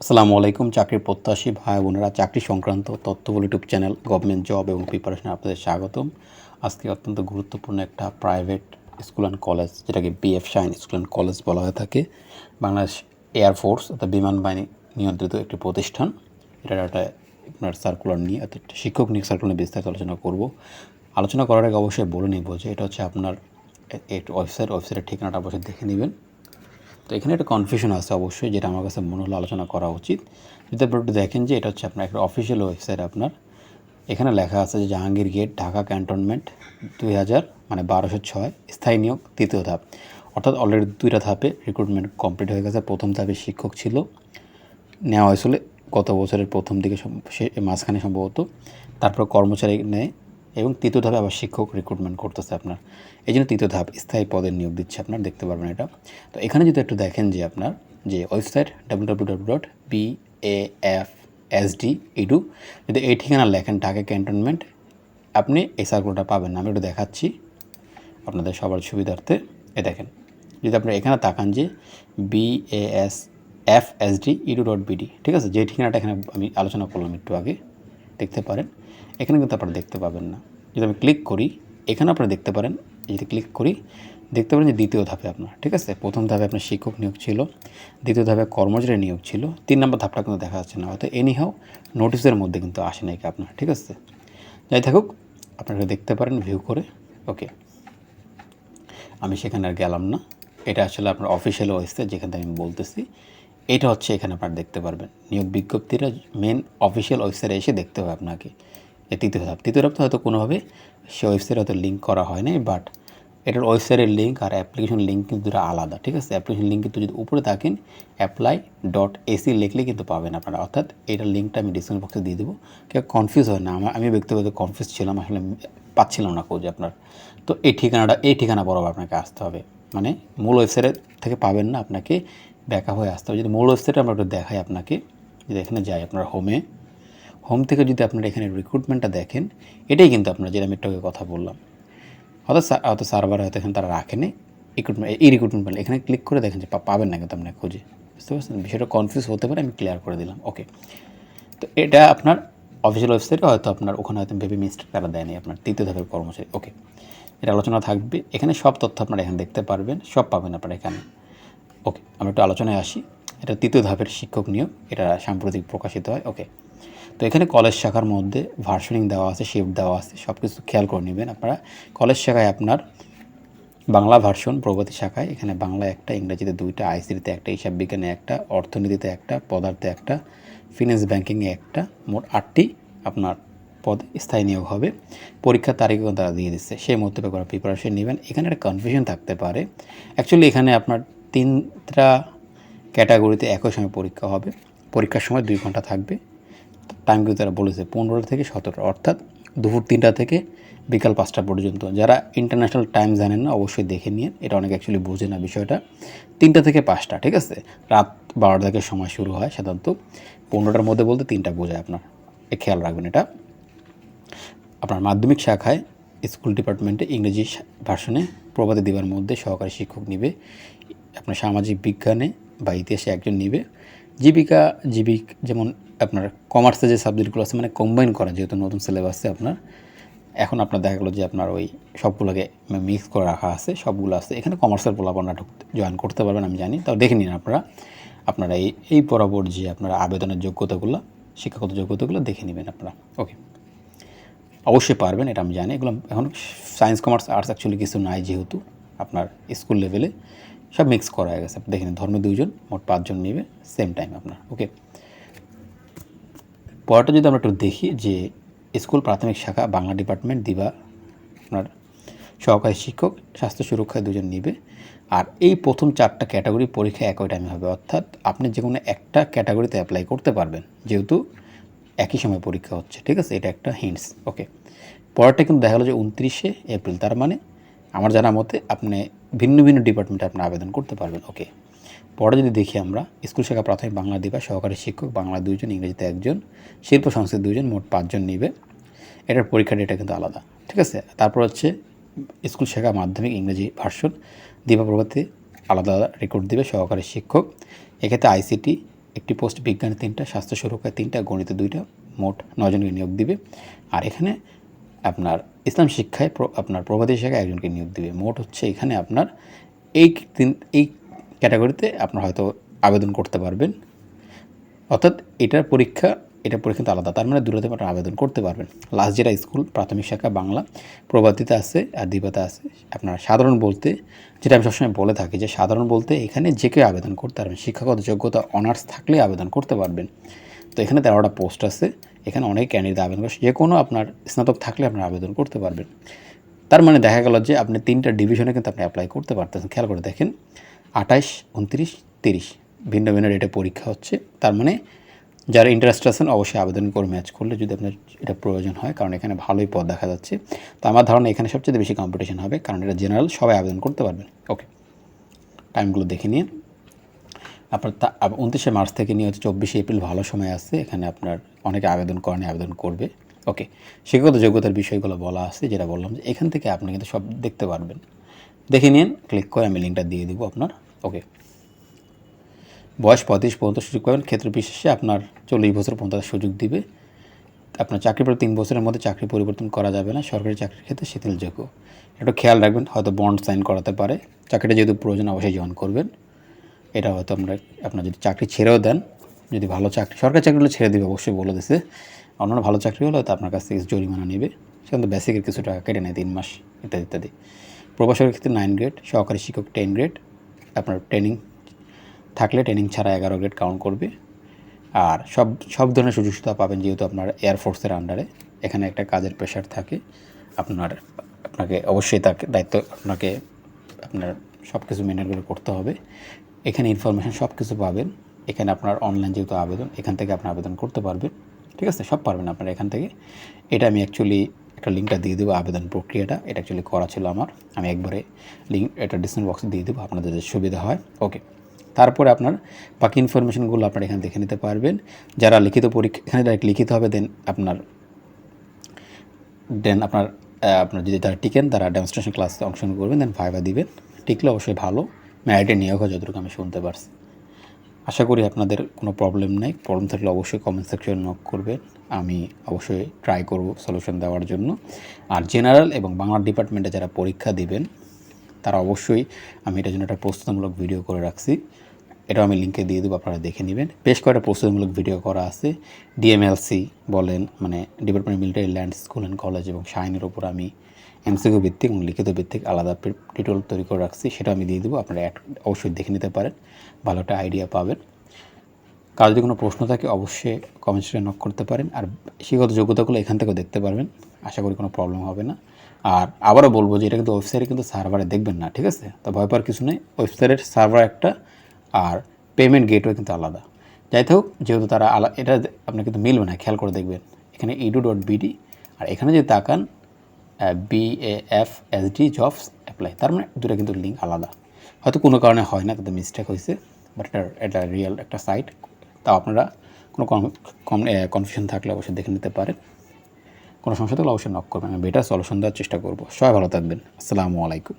আসসালামু আলাইকুম। চাকরির প্রত্যাশী ভাই বোনেরা, চাকরি সংক্রান্ত তথ্যবল ইউটিউব চ্যানেল গভর্নমেন্ট জব এবং প্রিপারেশন আপনাদের স্বাগতম। আজকে অত্যন্ত গুরুত্বপূর্ণ একটা প্রাইভেট স্কুল অ্যান্ড কলেজ যেটাকে BF Shaheen school and college বলা হয়ে থাকে। বাংলাদেশ এয়ারফোর্স অর্থাৎ বিমান বাহিনী নিয়ন্ত্রিত একটি প্রতিষ্ঠান। এটার একটা আপনার সার্কুলার নিয়ে, অর্থাৎ শিক্ষক নিয়ে সার্কুলার নিয়ে বিস্তারিত আলোচনা করব। আলোচনা করার আগে অবশ্যই বলে নিব যে এটা হচ্ছে আপনার ওয়েবসাইট ওয়েবসাইটের ঠিকানাটা অবশ্যই দেখে নেবেন। তো এখানে একটা কনফিউশন আছে অবশ্যই, যেটা আমার কাছে মনে হলো আলোচনা করা উচিত। যদি আপনি একটু দেখেন যে এটা হচ্ছে আপনার একটা অফিসিয়াল ওয়েবসাইট আপনার। এখানে লেখা আছে যে জাহাঙ্গীর গেট, ঢাকা ক্যান্টনমেন্ট দুই হাজার মানে বারোশো ছয়, স্থায়ী নিয়োগ, তৃতীয় ধাপ। অর্থাৎ অলরেডি দুইটা ধাপে রিক্রুটমেন্ট কমপ্লিট হয়ে গেছে। প্রথম ধাপে শিক্ষক ছিল। নেওয়া হয়েছিল গত বছরের প্রথম দিকে মাঝখানে সম্ভবত। তারপর কর্মচারী নেয়। এবং তৃতীয় ধাপে আবার শিক্ষক রিক্রুটমেন্ট করতেছে আপনার। এই জন্য তৃতীয় ধাপ, স্থায়ী পদের নিয়োগ দিচ্ছে আপনার, দেখতে পারবেন এটা। তো এখানে যদি একটু দেখেন যে আপনার, যে website W W W dot B A F S D edu যদি এই ঠিকানা লেখেন ঢাকা ক্যান্টনমেন্ট আপনি এই সার্কুলটা পাবেন। আমি একটু দেখাচ্ছি আপনাদের সবার সুবিধার্থে। এ দেখেন, যদি আপনারা এখানে তাকান যে B A S F S D edu dot BD ঠিক আছে? যে ঠিকানাটা এখানে আমি আলোচনা করলাম একটু আগে। দেখতে পারেন। এখানে কিন্তু আপনারা দেখতে পাবেন না। যদি আমি ক্লিক করি, এখানে আপনারা দেখতে পারেন যদি ক্লিক করি, দেখতে পারেন যে দ্বিতীয় ধাপে আপনার, ঠিক আছে? প্রথম ধাপে আপনার শিক্ষক নিয়োগ ছিল, দ্বিতীয় ধাপে কর্মচারী নিয়োগ ছিল, তিন নম্বর ধাপটা কিন্তু দেখা যাচ্ছে না, হয়তো এনিহাও নোটিসের মধ্যে কিন্তু আসে নাই আপনার, ঠিক আছে? যাই থাকুক, আপনারা দেখতে পারেন ভিউ করে ওকে আমি সেখানে আর গেলাম না। এটা আসলে আপনার অফিসিয়াল ওয়েবসাইট যেখান থেকে আমি বলতেছি। এটা হচ্ছে এখানে আপনারা দেখতে পারবেন। নিয়োগ বিজ্ঞপ্তিটা মেন অফিসিয়াল ওয়েবসাইটে এসে দেখতে হবে আপনাকে। এ তৃতীয় ধাপ। তৃতীয় ধাপ হয়তো কোনোভাবে সে ওয়েবসাইটে হয়তো লিঙ্ক করা হয় নাই বাট এটার ওয়েবসাইটের লিঙ্ক আর অ্যাপ্লিকেশন লিঙ্ক কিন্তু দুটো আলাদা, ঠিক আছে? অ্যাপ্লিকেশন লিঙ্ক কিন্তু যদি উপরে থাকেন অ্যাপ্লাই ডট এসি লিখলে কিন্তু পাবেন আপনারা। অর্থাৎ এটার লিঙ্কটা আমি ডিসক্রিপশন বক্সে দিয়ে দেবো। কেউ কনফিউজ হয় না। আমার আমি ব্যক্তিগত কনফিউজ ছিলাম, আসলে পাচ্ছিলাম না খোঁজ আপনার। তো এই ঠিকানাটা এই ঠিকানা বরাবর আপনাকে আসতে হবে। মানে মূল ওয়েবসাইটের থেকে পাবেন না আপনাকে ব্যাকআপ হয়ে আসতে হবে। যদি মূল ওয়েবসাইটে আমরা একটু দেখাই আপনাকে, যদি এখানে যাই আপনার হোমে হোম থেকে যদি আপনারা এখানে রিক্রুটমেন্টটা দেখেন, এটাই কিন্তু আপনার যেটা আমি একটু কথা বললাম। হয়তো হয়তো সার্ভার হয়তো এখানে তারা রাখেনি রিক্রুটমেন্ট এই রিক্রুটমেন্ট পেলে এখানে ক্লিক করে দেখেন যে পাবেন না কিন্তু আপনার খুঁজে। বুঝতে পারছেন? বিষয়টা কনফিউজ হতে পারে, আমি ক্লিয়ার করে দিলাম। ওকে তো এটা আপনার অফিসিয়াল ওয়েবসাইটে হয়তো আপনার ওখানে হয়তো ভেবে মিস্টেক তারা দেয়নি, আপনার তৃতীয় ধাপের কর্মচারী। ওকে এটা আলোচনা থাকবে। এখানে সব তথ্য আপনারা এখানে দেখতে পারবেন, সব পাবেন আপনারা এখানে। ওকে আমরা একটু আলোচনায় আসি। এটা তৃতীয় ধাপের শিক্ষক নিয়োগ, এটা সাম্প্রতিক প্রকাশিত হয়। ওকে তো এখানে কলেজ শাখার মধ্যে ভার্সনিং দেওয়া আছে শিফট দেওয়া আছে সব কিছু খেয়াল করে নেবেন আপনারা। কলেজ শাখায় আপনার বাংলা ভার্সন প্রগতি শাখায়, এখানে বাংলা একটা, ইংরেজিতে দুইটা, আইসিটিতে একটা, হিসাব বিজ্ঞানে একটা, অর্থনীতিতে একটা, পদার্থে একটা ফিনান্স ব্যাংকিংয়ে একটা, মোট আটটি আপনার পদে স্থায়ী নিয়োগ হবে। পরীক্ষার তারিখও তারা দিয়ে দিচ্ছে। সেই মধ্যে করে প্রিপারেশন নেবেন। এখানে একটা কনফিউশন থাকতে পারে। অ্যাকচুয়ালি এখানে আপনার তিনটা ক্যাটাগরিতে একই সময় পরীক্ষা হবে। পরীক্ষার সময় দুই ঘণ্টা থাকবে। টাইম কিন্তু তারা বলেছে পনেরো থেকে সতেরো অর্থাৎ দুপুর তিনটা থেকে বিকাল পাঁচটা পর্যন্ত। যারা ইন্টারন্যাশনাল টাইম জানেন না, অবশ্যই দেখে নিন। এটা অনেকে অ্যাকচুয়ালি বোঝে না বিষয়টা। তিনটা থেকে পাঁচটা, ঠিক আছে? রাত বারোটা থেকে সময় শুরু হয় সাধারণত। পনেরোটার মধ্যে বলতে তিনটা বোঝায় আপনার। এ খেয়াল রাখবেন এটা। আপনার মাধ্যমিক শাখায় স্কুল ডিপার্টমেন্টে ইংরেজি ভার্সনে প্রবাদে দেওয়ার মধ্যে সহকারী শিক্ষক নিবে, আপনার সামাজিক বিজ্ঞানে বা ইতিহাসে একজন নিবে। জীবিকা, জীবিক, যেমন আপনার কমার্সে যে সাবজেক্টগুলো আছে মানে কম্বাইন করা, যেহেতু নতুন সিলেবাসে আপনার, এখন আপনার দেখা গেলো যে আপনার ওই সবগুলোকে মিক্স করে রাখা আছে, সবগুলো আছে। এখানে কমার্সের পোলাপনা ঢুকতে জয়েন করতে পারবেন, আমি জানি। তাও দেখে নিন আপনারা আপনারা এই এই বরাবর যে আপনারা আবেদনের যোগ্যতাগুলো, শিক্ষাগত যোগ্যতাগুলো দেখে নেবেন আপনারা। ওকে অবশ্যই পারবেন, এটা আমি জানি। এগুলো এখন সায়েন্স কমার্স আর্টস অ্যাকচুয়ালি কিছু নাই যেহেতু আপনার স্কুল লেভেলে সব মিক্স করা হয়ে গেছে। দেখেন ধর্মে দুইজন, মোট পাঁচজন নেবে সেম টাইম আপনার ওকে পরেরটা যদি আমরা একটু দেখি যে স্কুল প্রাথমিক শাখা, বাংলা ডিপার্টমেন্ট দিবা, আপনার সহকারী শিক্ষক, স্বাস্থ্য সুরক্ষায় দুজন নিবে। আর এই প্রথম চারটা ক্যাটাগরি পরীক্ষা একই টাইমে হবে। অর্থাৎ আপনি যে কোনো একটা ক্যাটাগরিতে অ্যাপ্লাই করতে পারবেন। যেহেতু একই সময় পরীক্ষা হচ্ছে, ঠিক আছে? এটা একটা হিন্টস ওকে পরেরটা কিন্তু দেখা গেলো যে উনত্রিশে এপ্রিল তার মানে আমার জানা মতে আপনি ভিন্ন ভিন্ন ডিপার্টমেন্টে আপনি আবেদন করতে পারবেন ওকে পরে যদি দেখি আমরা, স্কুল শাখা প্রাথমিক বাংলা দিবা, সহকারী শিক্ষক, বাংলা দুইজন, ইংরেজিতে একজন, শিল্প সংস্কৃতি দুইজন, মোট পাঁচজন নিবে। এটার পরীক্ষা ডেটা কিন্তু আলাদা, ঠিক আছে? তারপর হচ্ছে স্কুল শাখা মাধ্যমিক ইংরেজি ভার্সন দিবা প্রভাতে আলাদা আলাদা রেকর্ড দিবে সহকারী শিক্ষক। এক্ষেত্রে আইসিটি একটি পোস্ট বিজ্ঞানে তিনটা, স্বাস্থ্য সুরক্ষায় তিনটা, গণিত দুইটা, মোট নজনকে নিয়োগ দিবে। আর এখানে আপনার ইসলাম শিক্ষায় আপনার প্রভাতী শাখায় একজনকে নিয়োগ দিবে। মোট হচ্ছে এখানে আপনার এই তিন এই ক্যাটাগরিতে আপনার হয়তো আবেদন করতে পারবেন। অর্থাৎ এটার পরীক্ষা এটা পরীক্ষা কিন্তু আলাদা। তার মানে দূরতে আপনারা আবেদন করতে পারবেন। লাস্ট যেটা স্কুল, প্রাথমিক শাখা, বাংলা প্রভাতিতে আছে আর দ্বিপাতে আছে। আপনার সাধারণ বলতে, যেটা আমি সবসময় বলে থাকি যে সাধারণ বলতে এখানে যে কেউ আবেদন করতে পারবেন। শিক্ষাগত যোগ্যতা, অনার্স থাকলে আবেদন করতে পারবেন। তো এখানে তেরোটা পোস্ট আছে। এখানে অনেক ক্যান্ডিডেট আবেদন করে, যে কোনো আপনার স্নাতক থাকলে আপনারা আবেদন করতে পারবেন। তার মানে দেখা গেল যে আপনি তিনটা ডিভিশনে কিন্তু আপনি অ্যাপ্লাই করতে পারতেছেন। খেয়াল করে দেখেন, আঠাইশ, উনত্রিশ, তিরিশ, ভিন্ন ভিন্ন ডেটে পরীক্ষা হচ্ছে। তার মানে যারা ইন্টারেস্ট আছেন, অবশ্যই আবেদন করে ম্যাচ করলে যদি আপনার এটা প্রয়োজন হয়, কারণ এখানে ভালোই পদ দেখা যাচ্ছে। তো আমার ধারণা এখানে সবচেয়ে বেশি কম্পিটিশন হবে, কারণ এটা জেনারেল সবাই আবেদন করতে পারবেন। ওকে টাইমগুলো দেখে নিন আপনার তা উনত্রিশে মার্চ থেকে নিয়ে হচ্ছে চব্বিশে এপ্রিল ভালো সময় আছে, এখানে আপনার অনেকে আবেদন করেনি আবেদন করবে। ওকে শিক্ষাগত যোগ্যতার বিষয়গুলো বলা আছে, যেটা বললাম যে এখান থেকে আপনি কিন্তু সব দেখতে পারবেন। দেখে নিন ক্লিক করে আমি লিঙ্কটা দিয়ে দেবো আপনার। ওকে বয়স পঁয়ত্রিশ পর্যন্ত সুযোগ পাবেন। ক্ষেত্র বিশেষে আপনার চল্লিশ বছর পর্যন্ত সুযোগ দিবে। আপনার চাকরি পর তিন বছরের মধ্যে চাকরি পরিবর্তন করা যাবে না। সরকারি চাকরির ক্ষেত্রে শিথিলযোগ্য একটু খেয়াল রাখবেন, হয়তো বন্ড সাইন করাতে পারে। চাকরিটা যেহেতু প্রয়োজন, অবশ্যই জয়েন করবেন। এটা হয়তো আমরা, আপনার যদি চাকরি ছেড়েও দেন, যদি ভালো চাকরি, সরকারি চাকরিগুলো ছেড়ে দেবে, অবশ্যই বলে দিছে। অন্যান্য ভালো চাকরি হলে হয়তো আপনার কাছ থেকে জরিমানা নেবে। সেখান তো বেসিকের কিছু টাকা কেটে নেয়, তিন মাস, ইত্যাদি ইত্যাদি। প্রবাসকের ক্ষেত্রে নাইন গ্রেড সহকারী শিক্ষক টেন গ্রেড আপনার ট্রেনিং থাকলে ট্রেনিং ছাড়া এগারো গ্রেড কাউন্ট করবে। আর সব সব ধরনের সুযোগ সুবিধা পাবেন যেহেতু আপনার এয়ারফোর্সের আন্ডারে এখানে একটা কাজের প্রেশার থাকে। আপনার, আপনাকে অবশ্যই তাকে, দায়িত্ব আপনাকে, আপনার সব কিছু মেনটেন করে করতে হবে। এখানে ইনফরমেশান সব কিছু পাবেন। এখানে আপনার অনলাইন যেহেতু আবেদন, এখান থেকে আপনি আবেদন করতে পারবেন। ঠিক আছে? সব পারবেন আপনারা এখান থেকে। এটা আমি অ্যাকচুয়ালি একটা লিঙ্কটা দিয়ে দেবো আবেদন প্রক্রিয়াটা। এটা অ্যাকচুয়ালি করা ছিল আমার। আমি একবারে লিঙ্ক এটা ডিসক্রিপশন বক্সে দিয়ে দেবো। আপনাদের সুবিধা হয়। ওকে তারপরে আপনার বাকি ইনফরমেশনগুলো আপনারা এখানে দেখে নিতে পারবেন। যারা লিখিত পরীক্ষা এখানে ডাইরেক্ট লিখিত হবে দেন আপনার দেন আপনার আপনার যদি তারা টিকেন, তারা ডেমনস্ট্রেশন ক্লাসে অংশগ্রহণ করবেন দেন ভাইবা দিবেন। টিকলে অবশ্যই ভালো। ম্যারিটে নিয়োগ হয় যতটুকু আমি শুনতে পারছি। আশা করি আপনাদের কোনো প্রবলেম নেই। প্রবলেম থাকলে অবশ্যই কমেন্ট সেকশনে নক করবেন। আমি অবশ্যই ট্রাই করব সলিউশন দেওয়ার জন্য। আর জেনারেল এবং বাংলা ডিপার্টমেন্টে যারা পরীক্ষা দিবেন তারা অবশ্যই আমি এটার জন্য একটা প্রস্তুতিমূলক ভিডিও করে রাখছি। এটাও আমি লিঙ্কে দিয়ে দেবো, আপনারা দেখে নেবেন। বেশ কয়েকটা প্রস্তুতিমূলক ভিডিও করা আছে। ডিএমএলসি বলেন মানে department military land school and college এবং সাইনের ওপর আমি এমসিকিউ ভিত্তিক এবং লিখিত ভিত্তিক আলাদা টিউটোরিয়াল তৈরি করে রাখছি। সেটা আমি দিয়ে দেবো, আপনারা অবশ্যই দেখে নিতে পারেন। ভালো একটা আইডিয়া পাবেন। কারও যদি কোনো প্রশ্ন থাকে, অবশ্যই কমেন্ট সেকশনে নক করতে পারেন। আর শিক্ষাগত যোগ্যতাগুলো এখান থেকেও দেখতে পারবেন। আশা করি কোনো প্রবলেম হবে না। আর আবারও বলব যে এটা কিন্তু ওয়েবসাইটে কিন্তু সার্ভারে দেখবেন না, ঠিক আছে? তো ভয় পাওয়ার কিছু নেই ওয়েবসাইটের সার্ভার একটা আর পেমেন্ট গেটওয়ে কিন্তু আলাদা। যাই হোক, যেহেতু তারা আলা এটা আপনার কিন্তু মিলবে না, খেয়াল করে দেখবেন। এখানে ইডু ডট বিডি আর এখানে যদি তাকান B A F S D jobs apply তার মানে দুটো কিন্তু লিঙ্ক আলাদা। হয়তো কোনো কারণে হয় না তাদের মিস্টেক হয়েছে বাট এটা এটা রিয়েল একটা সাইট তাও আপনারা কোনো কনফিউশন থাকলে অবশ্যই দেখে নিতে পারেন। কোনো সমস্যা থাকলে অবশ্যই নক করবেন। আমি বেটার সলিউশন দেওয়ার চেষ্টা করব। সবাই ভালো থাকবেন। আসসালামু আলাইকুম।